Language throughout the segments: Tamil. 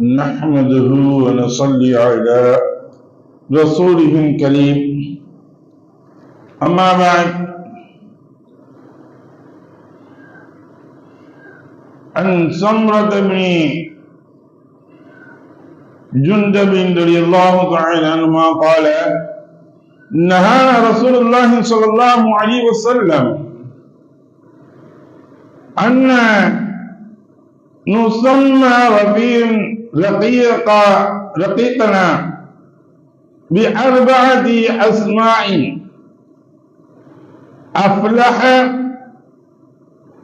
نحمده ونصلي على رسوله الكريم. أما بعد عن سمرة بن جندب رضي الله تعالى عنهما قال نهانا رسول الله صلى الله عليه وسلم أن نسمى رفيق رقيق رقيقنا بأربعة أسماء أفلح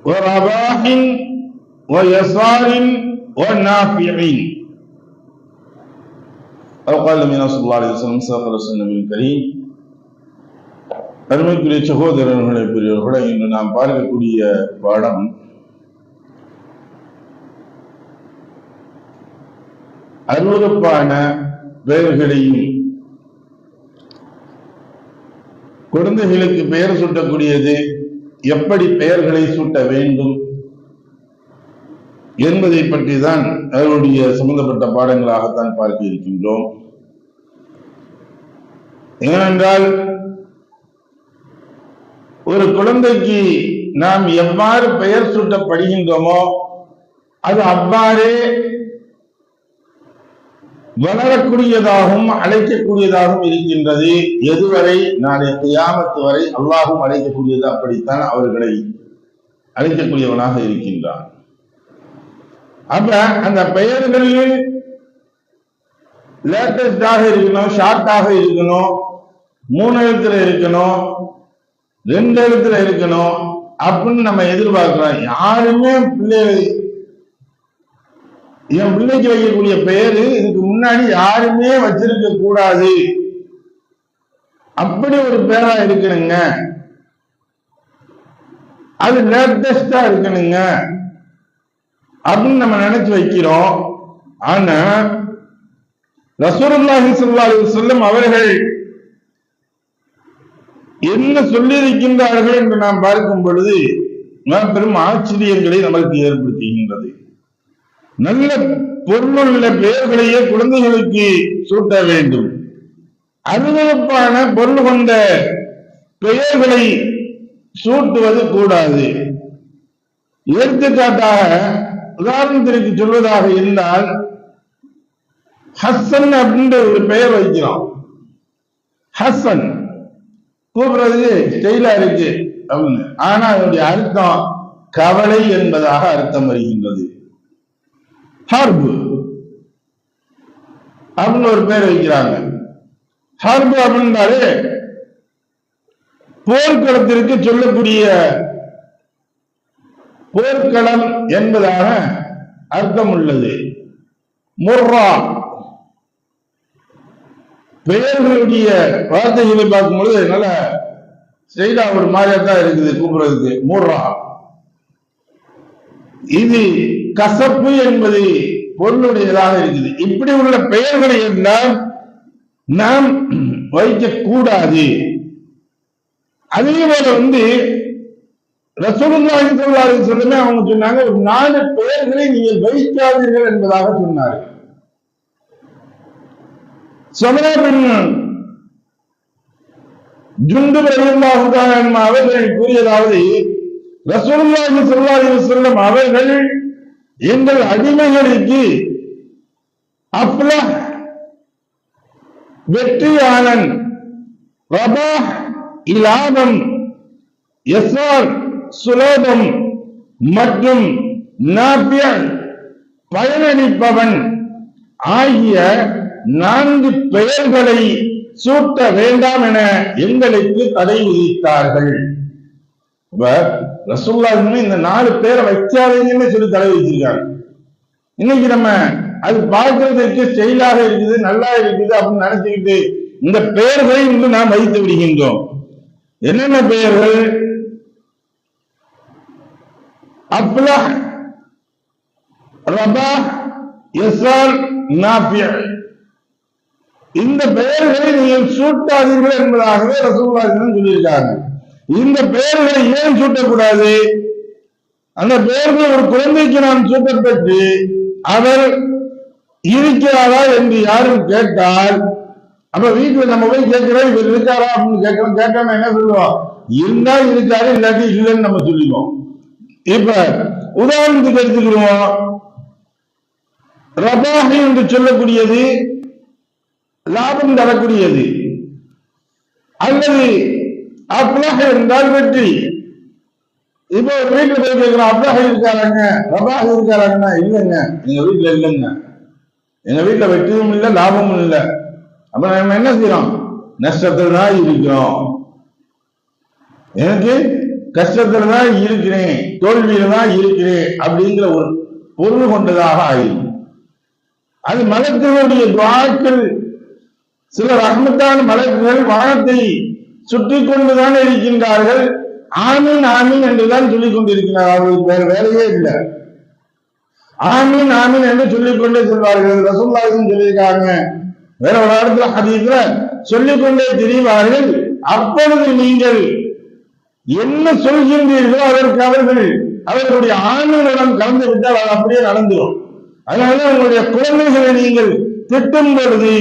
ورباح ويسار ونافع أو قال من صلى الله عليه وسلم صدق رسول النبي الكريم அருமைக்குரிய சகோதரர்களை பெரியவர்களை இன்று நாம் பார்க்கக்கூடிய பாடம் அருவறுப்பான பெயர்களையும் குழந்தைகளுக்கு பெயர் சூட்டக்கூடியது எப்படி பெயர்களை சூட்ட வேண்டும் என்பதை பற்றி தான் அவருடைய சம்பந்தப்பட்ட பாடங்களாகத்தான் பார்க்க இருக்கின்றோம். ஏனென்றால் ஒரு குழந்தைக்கு நாம் எவ்வாறு பெயர் சூட்டப்படுகின்றோமோ அது அவ்வாறே வளரக்கூடியதாகவும் அழைக்கக்கூடியதாகவும் இருக்கின்றது. எதுவரை? நாளை கியாமத்து வரை அல்லாஹும் அழைக்கக்கூடியது அப்படித்தான் அவர்களை அழைக்கக்கூடியவனாக இருக்கின்றான். அப்ப அந்த பெயர்களில் லேட்டஸ்டாக இருக்கணும் ஷார்ட்டாக இருக்கணும் மூணு எழுத்துல இருக்கணும் ரெண்டு எழுத்துல இருக்கணும் அப்படின்னு நம்ம எதிர்பார்க்கிறோம். யாருமே பிள்ளை என் பிள்ளைக்கு வைக்கக்கூடிய பெயரு இதுக்கு முன்னாடி யாருமே வச்சிருக்க கூடாது. அப்படி ஒரு பேரா இருக்கணுங்க. அது லேட்டஸ்டா இருக்கணுங்க. அப்படின்னு நம்ம நினைச்சு வைக்கிறோம். ஆனா ரசூலுல்லாஹி ஸல்லல்லாஹு செல்லும் அவர்கள் என்ன சொல்லியிருக்கின்றார்கள் என்று நாம் பார்க்கும் பொழுது பெரும் ஆச்சரியங்களை நமக்கு ஏற்படுத்துகின்றது. நல்ல பொருளுள்ள பெயர்களையே குழந்தைகளுக்கு சூட்ட வேண்டும். அருவறுப்பான பொருள் கொண்ட பெயர்களை சூட்டுவது கூடாது. எடுத்துக்காட்டாக உதாரணத்திற்கு சொல்வதாக இருந்தால் ஹசன் அப்படின்ற ஒரு பெயர் வைக்கிறோம். ஹசன். கூப்பிடுறதுக்கு ஸ்டைலா இருக்கு அப்படின்னு. ஆனா அதனுடைய அர்த்தம் கவலை என்பதாக அர்த்தம் வருகின்றது. ஹார்பு அப்படின்னு ஒரு பேர் வைக்கிறாங்க. ஹார்பு அப்படின்னாலே போர்க்களத்திற்கு சொல்லக்கூடிய போர்க்களம் என்பதாக அர்த்தம் உள்ளது முர்ரா. பெயர்களுடைய வார்த்தைகளை பார்க்கும்பொழுது நல்ல செய்தா ஒரு மாதிரியா தான் இருக்குது கூப்பிடுறதுக்கு. முர்ரா. இது கசப்பு என்பது பொருளுடையதாக இருக்குது. இப்படி உள்ள பெயர்களை எல்லாம் நாம் வைக்கக்கூடாது. அதே போல வந்து ரசூலுல்லாஹி ஸல்லல்லாஹு சொல்லுமே அவங்க சொன்னாங்க நான்கு நாலு பெயர்களை நீங்கள் வைக்காதீர்கள் என்பதாக சொன்னார்கள். சமணபின் ஜுண்டு ரலியல்லாஹு அவர்கள் கூறியதாவது ரசூல்லாஹி ஸல்லல்லாஹு அலைஹி வஸல்லம் அவர்கள் எங்கள் அடிமைகளுக்கு அப்லஹ் வெற்றியாளன் ரபா இலாபம் எஸ்ஆர் சுலோபம் மற்றும் நாபியன் பயனளிப்பவன் ஆகிய நான்கு பெயர்களை சூட்ட வேண்டாம் என எங்களுக்கு தடை விதித்தார்கள். ரசூல்லா இந்த நாலு பேரை வைக்காதீங்கன்னு சொல்லி தலை வச்சிருக்காங்க இன்னைக்கு நம்ம அது பார்க்கறதுக்கு செயலாக இருக்குது நல்லா இருக்குது அப்படின்னு நினைச்சுக்கிட்டு இந்த பெயர்களை இன்று நாம் வைத்து விடுகின்றோம். என்னென்ன பெயர்கள்? அப்லா ரபா எஸ்ஆர் நாபிய இந்த பெயர்களை நீங்கள் சூட்டாதீர்கள் என்பதாகவே ரசூல்லா சொல்லியிருக்காங்க. இந்த பெயர்களை ஏன் சூட்டக்கூடாது? அந்த பெயர்கள் ஒரு குழந்தைக்கு நாம் சூட்டப்பட்டு அவர் இருக்கிறாரா என்று யாரும் கேட்டால் அப்ப வீட்டுல நம்ம போய் கேட்கிறோம் இவர் இருக்காரா அப்படின்னு கேட்கிறோம் கேட்டோம்னா என்ன சொல்லுவோம்? இருந்தா இருக்காரு இல்லாட்டி இல்லைன்னு நம்ம சொல்லுவோம் இப்ப உதாரணத்துக்கு எடுத்துக்கிடுவோம். ரபாஹி என்று சொல்லக்கூடியது லாபம் தரக்கூடியது. அல்லது அப்லாக இருந்தால் வெற்றி. இப்போ வீட்டுல போய் கேட்கிறோம் அப்லாக இருக்காருங்க? ரபாக இருக்காராங்கன்னா இல்லைங்க. எங்க வீட்டுல இல்லைங்க. எங்க வீட்டுல வெற்றியும் இல்லை லாபமும் இல்லை. அப்ப நம்ம என்ன செய்யறோம்? நஷ்டத்துல தான் இருக்கிறோம். எனக்கு கஷ்டத்துல தான் இருக்கிறேன் தோல்வியில தான் இருக்கிறேன் அப்படிங்கிற ஒரு பொருள் கொண்டதாக ஆயிரும். அது மலத்தினுடைய துவாக்கள் சில ரகமத்தான மலக்குகள் வானத்தை சுற்றி கொண்டுதான் இருக்கின்றார்கள். ஆமீன் ஆமீன் என்றுதான் சொல்லிக் கொண்டிருக்கிறார் அவர்களுக்கு வேற வேலையே இல்லை. ஆமீன் ஆமீன் என்று சொல்லிக் கொண்டே செல்வார்கள். ரசூல்லாவும் சொல்லியிருக்காங்க. வேற ஒரு இடத்துல ஹதீஸ்ல சொல்லிக் கொண்டே திரிவார்கள். அப்பொழுது நீங்கள் என்ன சொல்கின்றீர்களோ அதற்கு அவர்கள் அவர்களுடைய ஆண்களிடம் கலந்து விட்டால் அது அப்படியே நடந்துடும் அதனால உங்களுடைய குழந்தைகளை நீங்கள் திட்டும் பொழுது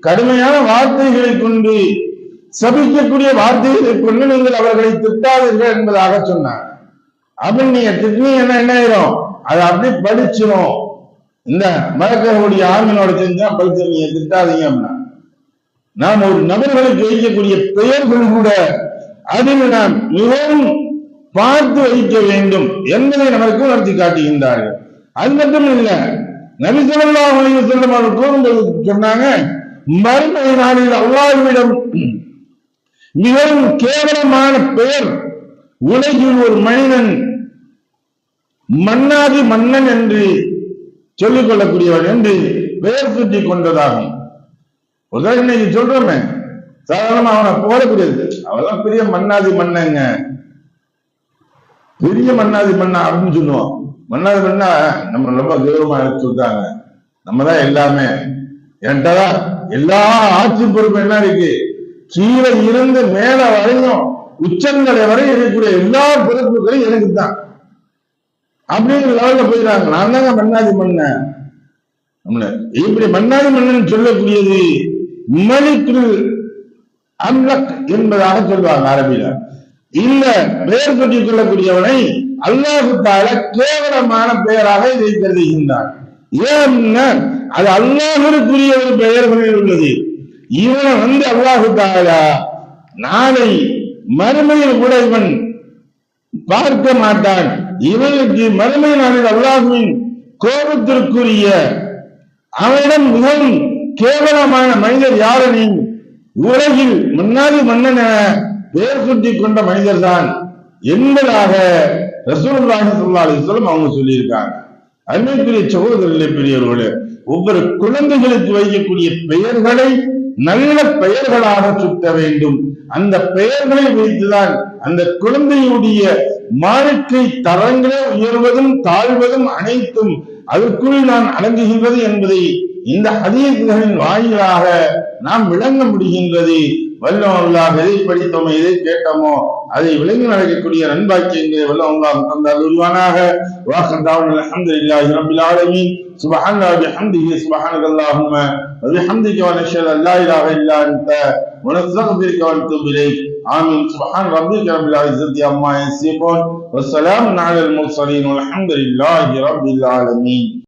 கடுமையான வார்த்தைகளை கொண்டு சபிக்கக்கூடிய வார்த்தைகளை கொண்டு நீங்கள் அவர்களை திட்டாதீர்கள் என்பதாக சொன்னார். அப்படி நீங்க திட்டினீங்கன்னா என்ன ஆயிரும்? அதை அப்படியே படிச்சிடும் இந்த மலக்கருடைய ஆண்களோட செஞ்சா படிச்சு நீங்க திட்டாதீங்க அப்படின்னா. நாம் ஒரு நபர்களுக்கு வைக்கக்கூடிய பெயர்கள் கூட அதில் நாம் மிகவும் பார்த்து வைக்க வேண்டும் என்பதை நமக்கு உணர்த்தி காட்டுகின்றார்கள். அது மட்டும் இல்ல நபிசல்லா செல்லும் அவர் கூறும்போது சொன்னாங்க மறுமை நாளில் அல்லாஹ்விடம் மிகவும் கேவலமான பெயர். உலகில் ஒரு மனிதன் மன்னாதி மன்னன் என்று சொல்லிக் கொள்ளக்கூடியவன் என்று பெயர் சுற்றி கொண்டதாகும். உதவி இன்னைக்கு சொல்றோமே. சாதாரணமா அவனை போடக்கூடியது அவெல்லாம் பெரிய மன்னாதி மன்னங்க. பெரிய மன்னாதி மன்னா அப்படின்னு சொல்லுவோம். மன்னாதி மன்னா நம்ம ரொம்ப கௌரவமா எடுத்து நம்மதான் நம்ம தான் எல்லாமே. என்கிட்டதான் எல்லா ஆட்சி பொறுப்பு என்ன இருக்கு? கீழே இருந்து மேல வரையும் உச்சங்களை வரை இருக்கக்கூடிய எல்லா பிறப்புகளும் எனக்கு தான் அப்படிங்கிற லெவலில் போயிடறாங்க. நான் தாங்க மன்னாதி மன்னன். நம்மள இப்படி மன்னாதி மன்னன் சொல்லக்கூடியது? மலிக்கு அம்லக் என்பதாக சொல்வாங்க அரபியில. இல்ல பெயர் சொல்லிக் கொள்ளக்கூடியவனை அல்லாஹு தால கேவலமான பெயராக இதை கருதுகின்றான். ஏன் அது அல்லாஹருக்குரிய ஒரு பெயர்களில் உள்ளது. இவனை வந்து அல்லாஹு தாலா நாளை மறுமையில் கூட இவன் பார்க்க மாட்டான். இவனுக்கு மறுமை நாளில் அல்லாஹுவின் கோபத்திற்குரிய அவனிடம் மிகவும் கேவலமான மனிதர் யாரெனின் உலகில் முன்னாடி மன்னன பெயர் சுட்டி கொண்ட மனிதர் தான் என்பதாக ரசூலுல்லாஹி ஸல்லல்லாஹு அலைஹி வஸல்லம் அவங்க சொல்லியிருக்காங்க. அன்பிற்குரிய சகோதரர்களே பெரியவர்களே ஒவ்வொரு குழந்தைகளுக்கு வைக்கக்கூடிய பெயர்களை நல்ல பெயர்களாக சுட்ட வேண்டும். அந்த பெயர்களை வைத்துதான் அந்த குழந்தையுடைய வாழ்க்கை தரங்களே உயர்வதும் தாழ்வதும் அனைத்தும் அதற்குள் நான் அடங்குகின்றது என்பதை இந்த ஹதீஸ்களின் வாயிலாக நாம் விளங்க முடிகின்றது. வல்லம் அல்லாஹ் எதை படித்தோமோ எதை கேட்டோமோ அதை விளங்கி நடக்கக்கூடிய நண்பாக்கியங்களை வல்லம் அல்லாஹ் தந்தால் உருவானாக வாக்கந்தாவும் அல்ஹம்துலில்லாஹி ரப்பில் ஆலமீன் سبحان الله بحمده سبحانك اللهم وبحمدك ونشهد ان لا اله الا انت ونستغفرك ونتوب اليك امين سبحان ربك رب العزه عما يصفون والسلام على المرسلين والحمد لله رب العالمين